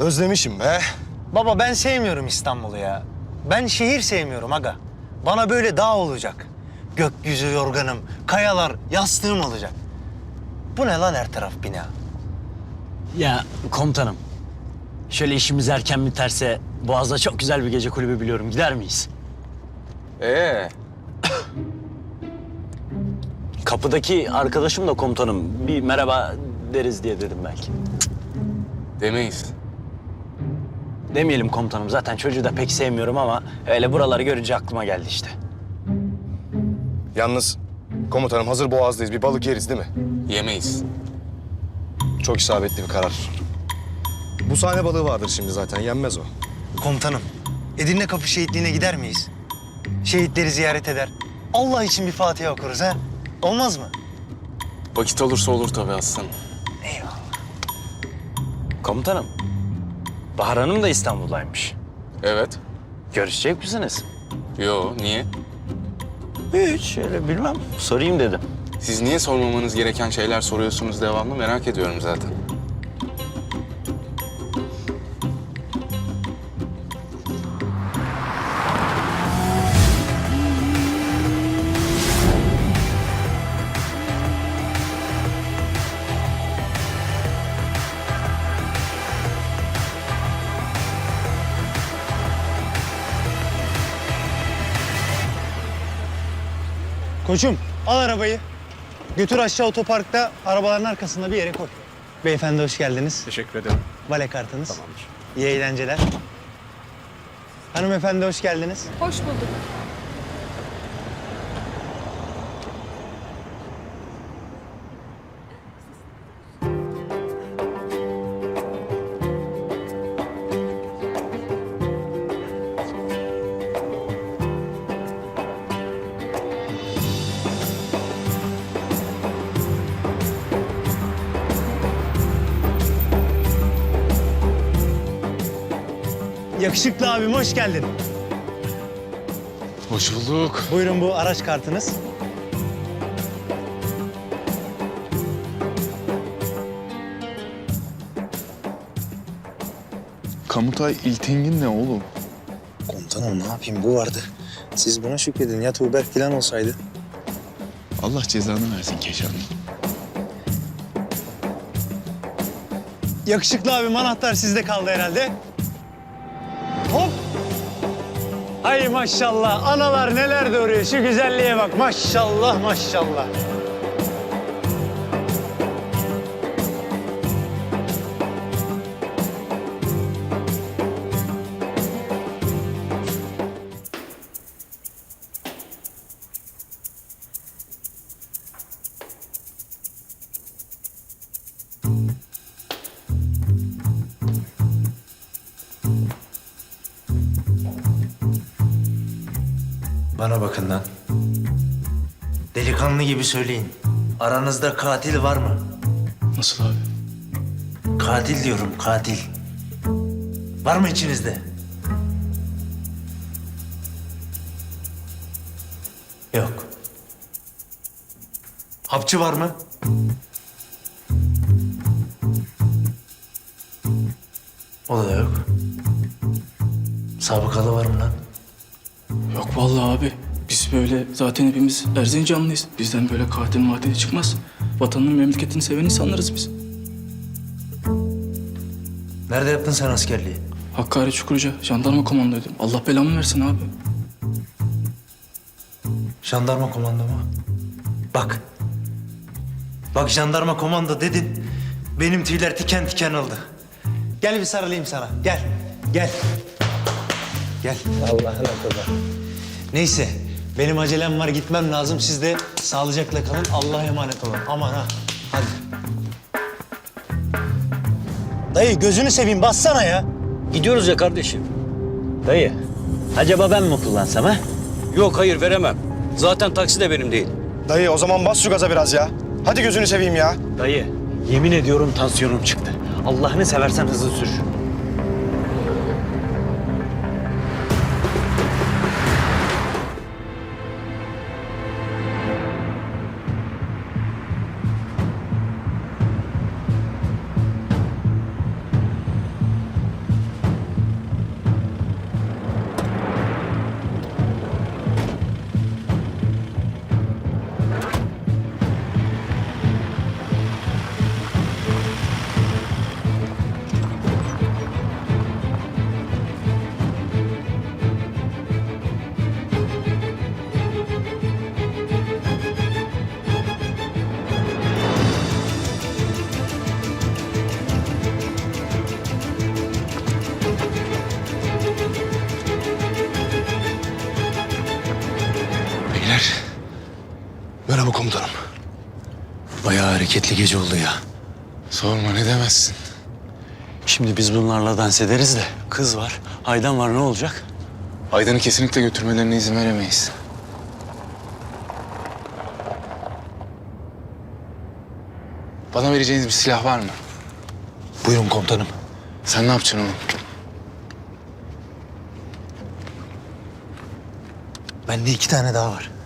Özlemişim be. Baba ben sevmiyorum İstanbul'u ya. Ben şehir sevmiyorum aga. Bana böyle dağ olacak. Gökyüzü yorganım, kayalar, yastığım olacak. Bu ne lan her taraf bina? Ya komutanım. Şöyle işimiz erken biterse Boğaz'da çok güzel bir gece kulübü biliyorum. Gider miyiz? Ee, Kapıdaki arkadaşım da komutanım. Bir merhaba deriz diye dedim belki. demeyiz. Demeyelim komutanım. Zaten çocuğu da pek sevmiyorum ama öyle buraları görünce aklıma geldi işte. Yalnız komutanım hazır boğazdayız. Bir balık yeriz değil mi? Yemeyiz. Çok isabetli bir karar. Bu sahne balığı vardır şimdi zaten. Yenmez o. Komutanım, Edirne Kapı Şehitliği'ne gider miyiz? Şehitleri ziyaret eder. Allah için bir Fatiha okuruz ha? Olmaz mı? Vakit olursa olur tabii aslanım. Eyvallah. Komutanım. Bahar Hanım da İstanbul'daymış. Evet. Görüşecek misiniz? Yo, niye? Hiç öyle bilmem. Sorayım dedim. Siz niye sormamanız gereken şeyler soruyorsunuz devamlı merak ediyorum zaten. Koçum, al arabayı. Götür aşağı otoparkta arabaların arkasında bir yere koy. Beyefendi hoş geldiniz. Teşekkür ederim. Vale kartınız. Tamamdır. İyi eğlenceler. Hanımefendi hoş geldiniz. Hoş bulduk. Yakışıklı abim hoş geldin. Hoş bulduk. Buyurun bu araç kartınız. Kamutay İltingin ne oğlum? Komutanım ne yapayım bu vardı. Siz buna şükredin ya Tuğberk falan olsaydı. Allah cezanı versin Keşan. Yakışıklı abim anahtar sizde kaldı herhalde. Ay maşallah analar neler doğuruyor şu güzelliğe bak maşallah maşallah. Gibi söyleyin. Aranızda katil var mı? Nasıl abi? Katil diyorum, katil. Var mı içinizde? Yok. Hapçı var mı? O da yok. Sabıkalı var mı lan? Yok vallahi abi. Biz böyle zaten hepimiz Erzincanlıyız. Bizden böyle katil matil çıkmaz. Vatanını memleketini seven insanlarız biz. Nerede yaptın sen askerliği? Hakkari Çukurca jandarma komandoydum. Allah belamı versin abi. Jandarma komando mu? Bak. Bak jandarma komando dedin. Benim tüyler tiken tiken oldu. Gel bir sarılayım sana. Gel. Gel. Gel. Allah'ına kadar. Neyse. Benim acelem var gitmem lazım. Siz de sağlıcakla kalın. Allah'a emanet olun. Aman ha. Hadi. Dayı gözünü seveyim bassana ya. Gidiyoruz ya kardeşim. Dayı, acaba ben mi kullansam ha? Yok hayır veremem. Zaten taksi de benim değil. Dayı o zaman bas şu gaza biraz ya. Hadi gözünü seveyim ya. Dayı, yemin ediyorum tansiyonum çıktı. Allah'ını seversen hızlı sür. Merhaba komutanım. Bayağı hareketli gece oldu ya. Sorma ne demezsin. Şimdi biz bunlarla dans ederiz de kız var, Aydan var ne olacak? Aydan'ı kesinlikle götürmelerine izin veremeyiz. Bana vereceğiniz bir silah var mı? Buyurun komutanım. Sen ne yapacaksın oğlum? Bende iki tane daha var.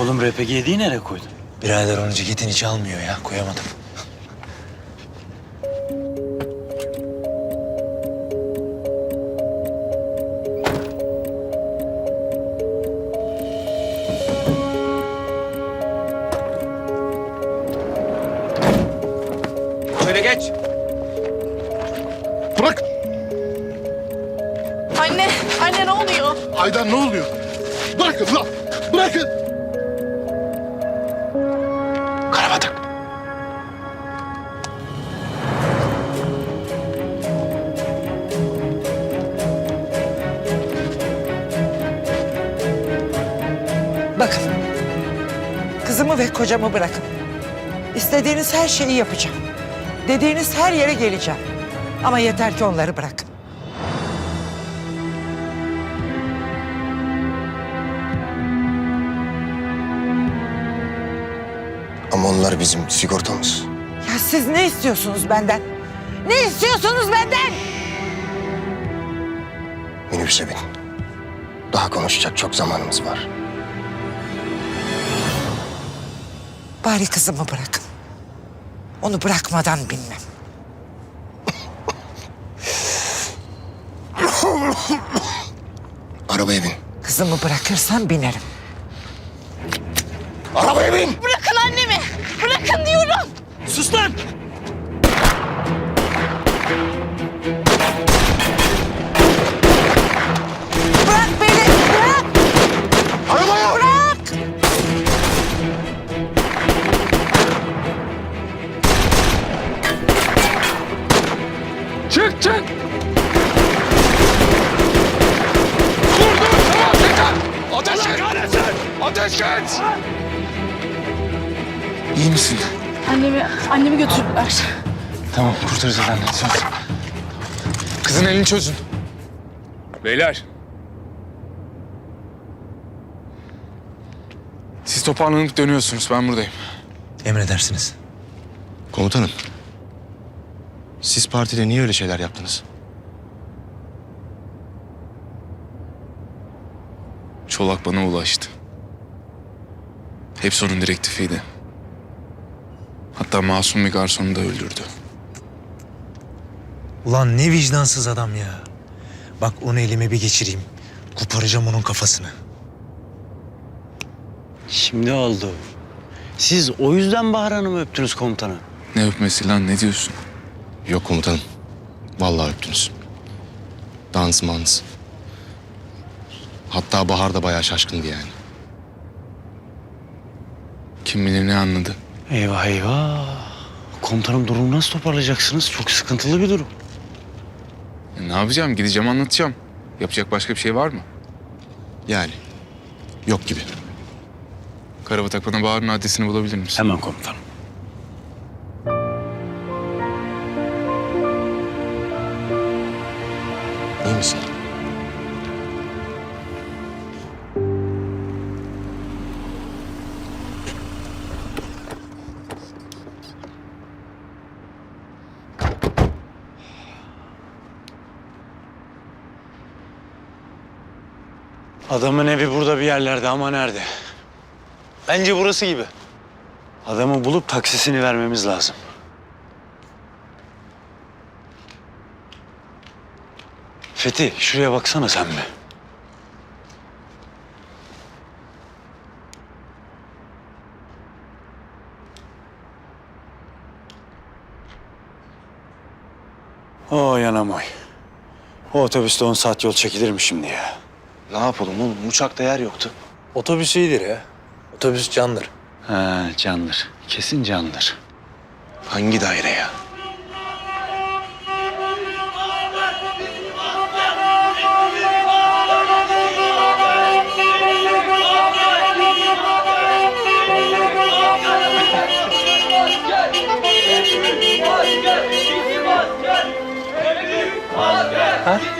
Oğlum RPG'yi nereye koydun? Birader onu ceketin içi almıyor ya. Koyamadım. Kocamı bırakın. İstediğiniz her şeyi yapacağım. Dediğiniz her yere geleceğim. Ama yeter ki onları bırakın. Ama onlar bizim sigortamız. Ya siz ne istiyorsunuz benden? Ne istiyorsunuz benden? Minibüse bin. Daha konuşacak çok zamanımız var. Bari kızımı bırakın. Onu bırakmadan bilmem. Arabaya bin. Kızımı bırakırsam binerim. Arabaya bin! Çözün. Beyler. Siz toparlanıp dönüyorsunuz ben buradayım. Emredersiniz. Komutanım. Siz partide niye öyle şeyler yaptınız? Çolak bana ulaştı. Hepsi onun direktifiydi. Hatta masum bir garsonu da öldürdü. Ulan ne vicdansız adam ya. Bak onu elime bir geçireyim. Koparacağım onun kafasını. Şimdi oldu. Siz o yüzden Bahar Hanım'ı öptünüz komutanı. Ne öpmesi lan ne diyorsun? Yok komutanım. Vallahi öptünüz. Dans mans. Hatta Bahar da bayağı şaşkındı yani. Kim bilir ne anladı. Eyvah eyvah. Komutanım durumu nasıl toparlayacaksınız? Çok sıkıntılı bir durum. E, ne yapacağım? Gideceğim anlatacağım. Yapacak başka bir şey var mı? Yani. Yok gibi. Karabatak bana Bahar'ın adresini bulabilir misin? Hemen komutanım. İyi misin? Adamın evi burada bir yerlerde ama nerede? Bence burası gibi. Adamı bulup taksisini vermemiz lazım. Fethi şuraya baksana sen bir. O yanamoy. O otobüste 10 saat yol çekilir mi şimdi ya? Ne yapalım oğlum? Uçakta yer yoktu. Otobüs iyidir ya. Otobüs candır. Ha candır. Kesin candır. Hangi daire ya? Ha?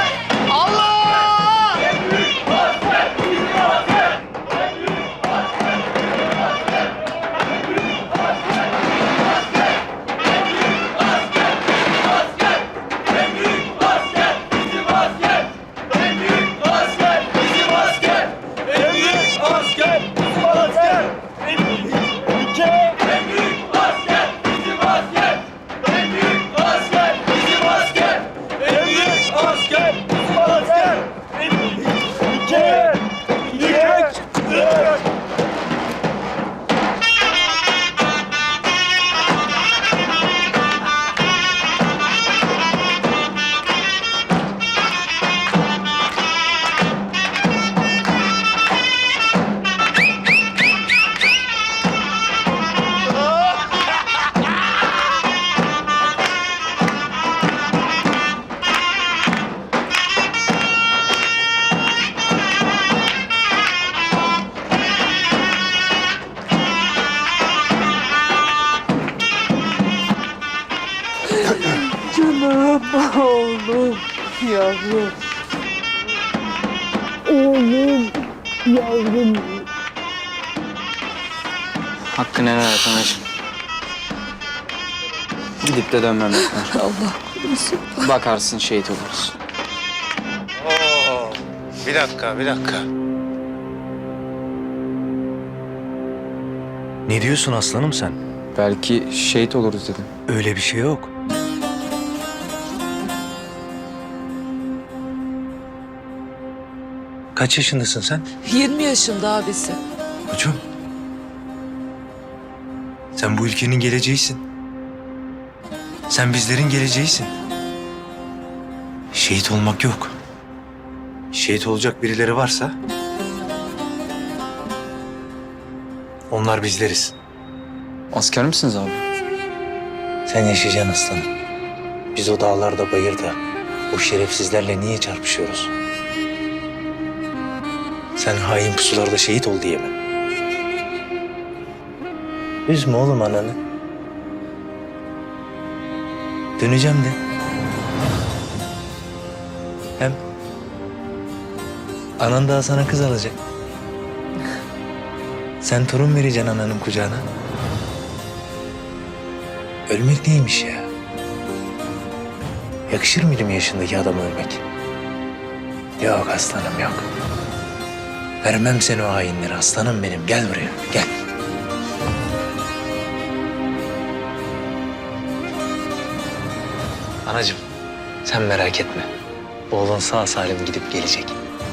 Gidip de dönmem Allah Bakarsın şehit oluruz. Bir dakika, bir dakika. Ne diyorsun aslanım sen? Belki şehit oluruz dedim. Öyle bir şey yok. Kaç yaşındasın sen? 20 yaşında abisi. Koçum. Sen bu ülkenin geleceğisin. Sen bizlerin geleceğisin. Şehit olmak yok. Şehit olacak birileri varsa... Onlar bizleriz. Asker misiniz abi? Sen yaşayacaksın aslanım. Biz o dağlarda, bayırda, o şerefsizlerle niye çarpışıyoruz? Sen hain pusularda şehit ol diye mi? Üzme oğlum ananı. Döneceğim de. Hem anan daha sana kız alacak. Sen torun vereceksin ananın kucağına. Ölmek neymiş ya? Yakışır mı 20 yaşındaki adama ölmek? Yok aslanım yok. Vermem seni o hainlere aslanım benim. Gel buraya gel. Anacığım sen merak etme. Oğlun sağ salim gidip gelecek.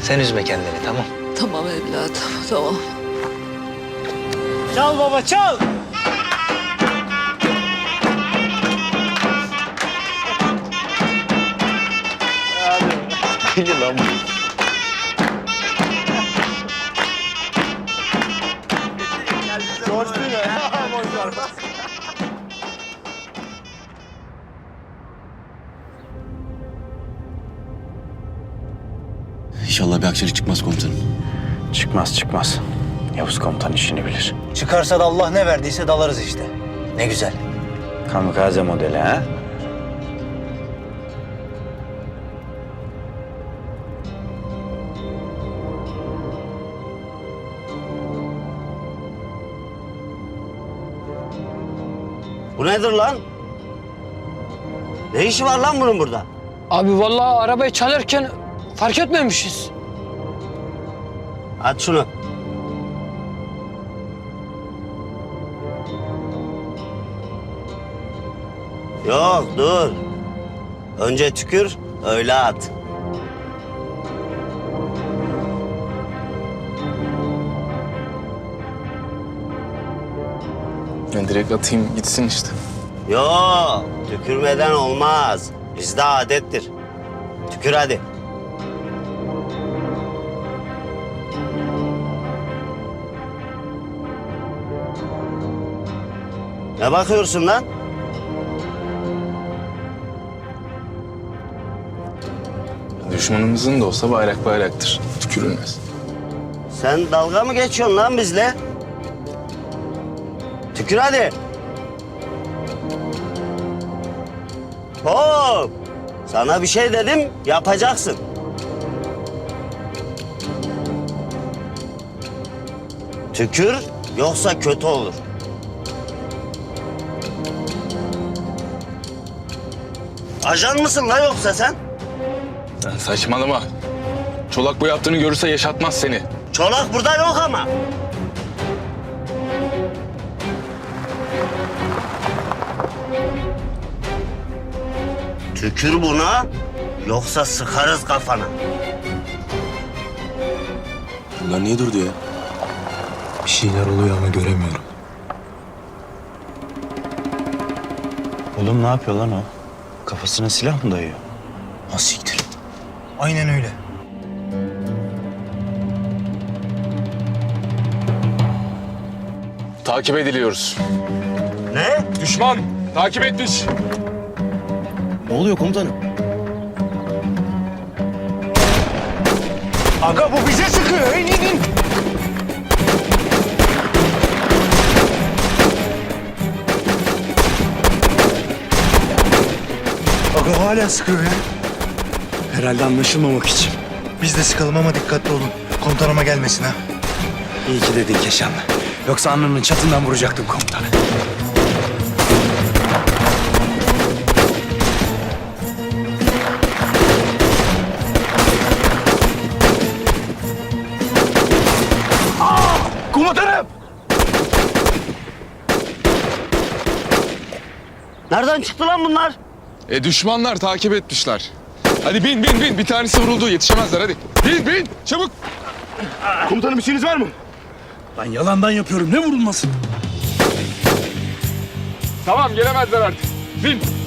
Sen üzme kendini tamam. Tamam evladım tamam. Çal baba çal. Deli lan bu. Aksilik çıkmaz komutanım. Çıkmaz çıkmaz. Yavuz komutan işini bilir. Çıkarsa da Allah ne verdiyse dalarız işte. Ne güzel. Kamikaze modeli ha? Bu nedir lan? Ne işi var lan bunun burada? Abi vallahi arabayı çalarken fark etmemişiz. At şunu. Yok dur. Önce tükür, öyle at. Ben direkt atayım gitsin işte. Yok, tükürmeden olmaz. Bizde adettir. Tükür hadi. Ne bakıyorsun lan? Düşmanımızın da olsa bayrak bayraktır. Tükürülmez. Sen dalga mı geçiyorsun lan bizle? Tükür hadi. Hop! Sana bir şey dedim, yapacaksın. Tükür, yoksa kötü olur. Ajan mısın la yoksa sen? Sen saçmalama. Çolak bu yaptığını görürse yaşatmaz seni. Çolak burada yok ama. Tükür buna, yoksa sıkarız kafana. Bunlar niye durdu ya? Bir şeyler oluyor ama göremiyorum. Oğlum ne yapıyor lan o? Kafasına silah mı dayıyor? Ha siktir. Aynen öyle. Takip ediliyoruz. Ne? Düşman takip etmiş. Ne oluyor komutanım? Aga bu bize sıkıyor. İn in in. Aga hala sıkıyor ya. Herhalde anlaşılmamak için. Biz de sıkalım ama dikkatli olun. Komutanıma gelmesin ha. İyi ki dedin Keşanlı. Yoksa alnının çatından vuracaktım komutanı. Komutanım. Nereden çıktı lan bunlar? E düşmanlar takip etmişler. Hadi bin bin bin. Bir tanesi vuruldu. Yetişemezler hadi. Bin bin. Çabuk. Komutanım işiniz var mı? Ben yalandan yapıyorum. Ne vurulması? Tamam gelemezler artık. Bin.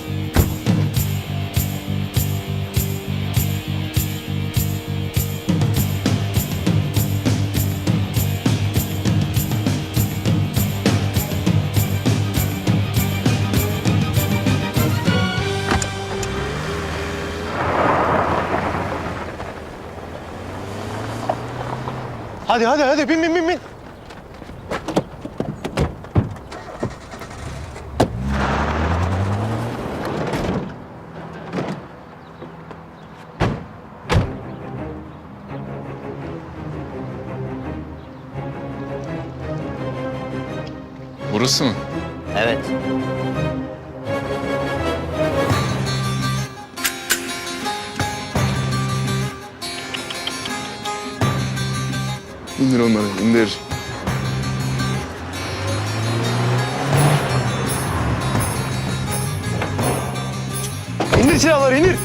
Hadi hadi hadi bin bin bin bin. Burası mı? Evet. Onları indir. İndir silahları indir.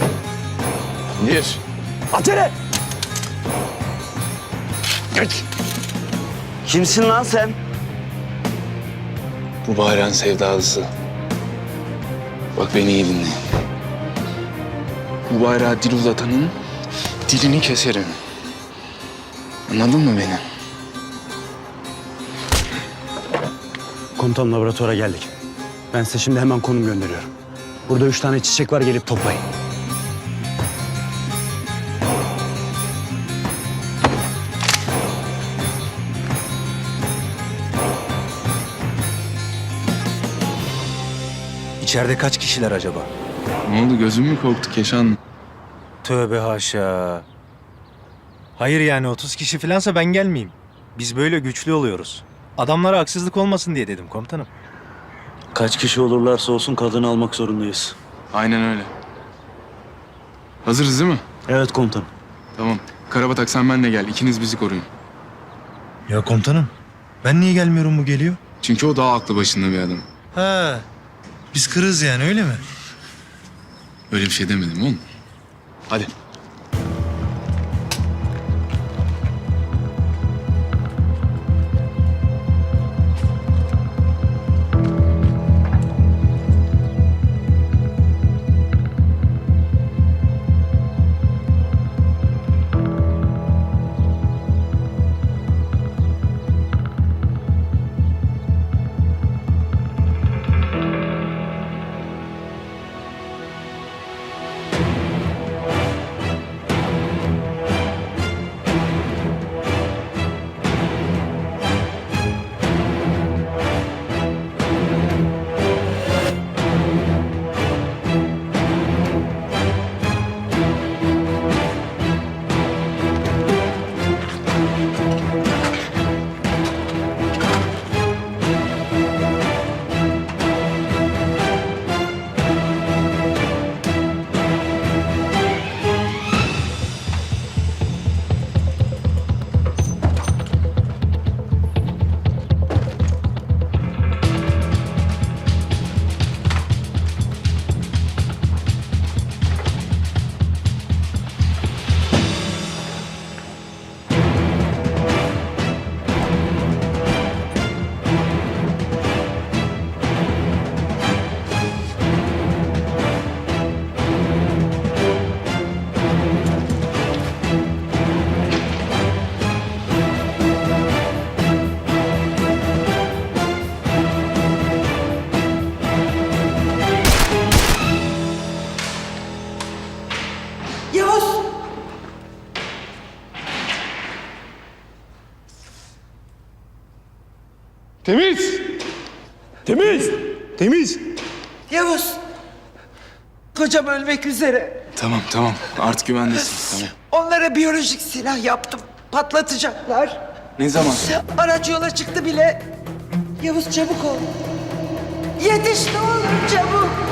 İndir. Acele. Geç. Kimsin lan sen? Bu bayrağın sevdalısı. Bak beni iyi dinle. Bu bayrağı dil uzatanın dilini keserim. Anladın mı beni? Komutan laboratuvara geldik. Ben size şimdi hemen konum gönderiyorum. Burada üç tane çiçek var gelip toplayın. İçeride kaç kişiler acaba? Ne oldu gözüm mü korktu Keşan? Tövbe haşa. Hayır yani 30 kişi falansa ben gelmeyeyim. Biz böyle güçlü oluyoruz. Adamlara haksızlık olmasın diye dedim komutanım. Kaç kişi olurlarsa olsun kadını almak zorundayız. Aynen öyle. Hazırız değil mi? Evet komutanım. Tamam. Karabatak sen benle gel. İkiniz bizi koruyun. Ya komutanım ben niye gelmiyorum bu geliyor? Çünkü o daha aklı başında bir adam. Ha biz kırız yani öyle mi? Öyle bir şey demedim oğlum. Hadi. Temiz. Temiz. Temiz. Yavuz. Kocam ölmek üzere. Tamam tamam artık güvendesin tamam. Onlara biyolojik silah yaptım. Patlatacaklar. Ne zaman? Araç yola çıktı bile. Yavuz çabuk ol. Yetiş ne olur çabuk.